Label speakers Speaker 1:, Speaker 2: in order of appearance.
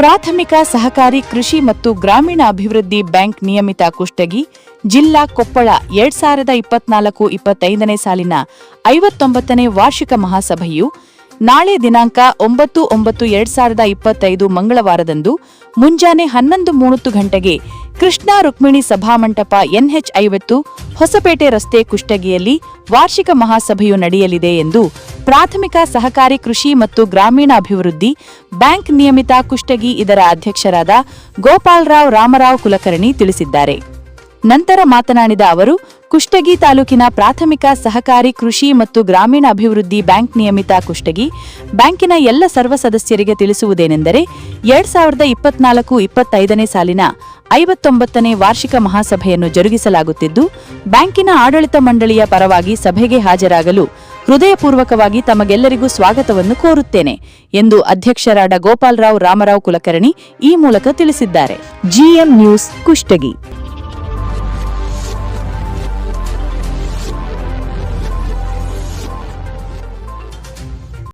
Speaker 1: ಪ್ರಾಥಮಿಕ ಸಹಕಾರಿ ಕೃಷಿ ಮತ್ತು ಗ್ರಾಮೀಣ ಅಭಿವೃದ್ಧಿ ಬ್ಯಾಂಕ್ ನಿಯಮಿತ ಕುಷ್ಟಗಿ, ಜಿಲ್ಲಾ ಕೊಪ್ಪಳ ಎರಡ್ ಸಾವಿರದ ಇಪ್ಪತ್ನಾಲ್ಕು ಇಪ್ಪತ್ತೈದನೇ ಸಾಲಿನ ಐವತ್ತೊಂಬತ್ತನೇ ವಾರ್ಷಿಕ ಮಹಾಸಭೆಯು ನಾಳೆ ದಿನಾಂಕ ಒಂಬತ್ತು ಒಂಬತ್ತು ಎರಡ್ ಸಾವಿರದ ಇಪ್ಪತ್ತೈದು ಮಂಗಳವಾರದಂದು ಮುಂಜಾನೆ ಹನ್ನೊಂದು ಮೂವತ್ತು ಗಂಟೆಗೆ ಕೃಷ್ಣ ರುಕ್ಮಿಣಿ ಸಭಾಮಂಟಪ ಎನ್ಎಚ್ ಐವತ್ತು ಹೊಸಪೇಟೆ ರಸ್ತೆ ಕುಷ್ಟಗಿಯಲ್ಲಿ ವಾರ್ಷಿಕ ಮಹಾಸಭೆಯು ನಡೆಯಲಿದೆ ಎಂದು ಪ್ರಾಥಮಿಕ ಸಹಕಾರಿ ಕೃಷಿ ಮತ್ತು ಗ್ರಾಮೀಣ ಅಭಿವೃದ್ಧಿ ಬ್ಯಾಂಕ್ ನಿಯಮಿತ ಕುಷ್ಟಗಿ ಇದರ ಅಧ್ಯಕ್ಷರಾದ ಗೋಪಾಲರಾವ್ ರಾಮರಾವ್ ಕುಲಕರ್ಣಿ ತಿಳಿಸಿದ್ದಾರೆ. ನಂತರ ಮಾತನಾಡಿದ ಅವರು ಕುಷ್ಟಗಿ ತಾಲೂಕಿನ ಪ್ರಾಥಮಿಕ ಸಹಕಾರಿ ಕೃಷಿ ಮತ್ತು ಗ್ರಾಮೀಣ ಅಭಿವೃದ್ಧಿ ಬ್ಯಾಂಕ್ ನಿಯಮಿತ ಕುಷ್ಟಗಿ. ಬ್ಯಾಂಕಿನ ಎಲ್ಲ ಸರ್ವ ಸದಸ್ಯರಿಗೆ ತಿಳಿಸುವುದೇನೆಂದರೆ, ಎರಡ್ ಸಾವಿರದ ಇಪ್ಪತ್ನಾಲ್ಕು ಇಪ್ಪತ್ತೈದನೇ ಸಾಲಿನ ಐವತ್ತೊಂಬತ್ತನೇ ವಾರ್ಷಿಕ ಮಹಾಸಭೆಯನ್ನು ಜರುಗಿಸಲಾಗುತ್ತಿದ್ದು, ಬ್ಯಾಂಕಿನ ಆಡಳಿತ ಮಂಡಳಿಯ ಪರವಾಗಿ ಸಭೆಗೆ ಹಾಜರಾಗಲು ಹೃದಯಪೂರ್ವಕವಾಗಿ ತಮಗೆಲ್ಲರಿಗೂ ಸ್ವಾಗತವನ್ನು ಕೋರುತ್ತೇನೆ ಎಂದು ಅಧ್ಯಕ್ಷರಾದ ಗೋಪಾಲರಾವ್ ರಾಮರಾವ್ ಕುಲಕರ್ಣಿ ಈ ಮೂಲಕ ತಿಳಿಸಿದ್ದಾರೆ. GM news Kushtagi.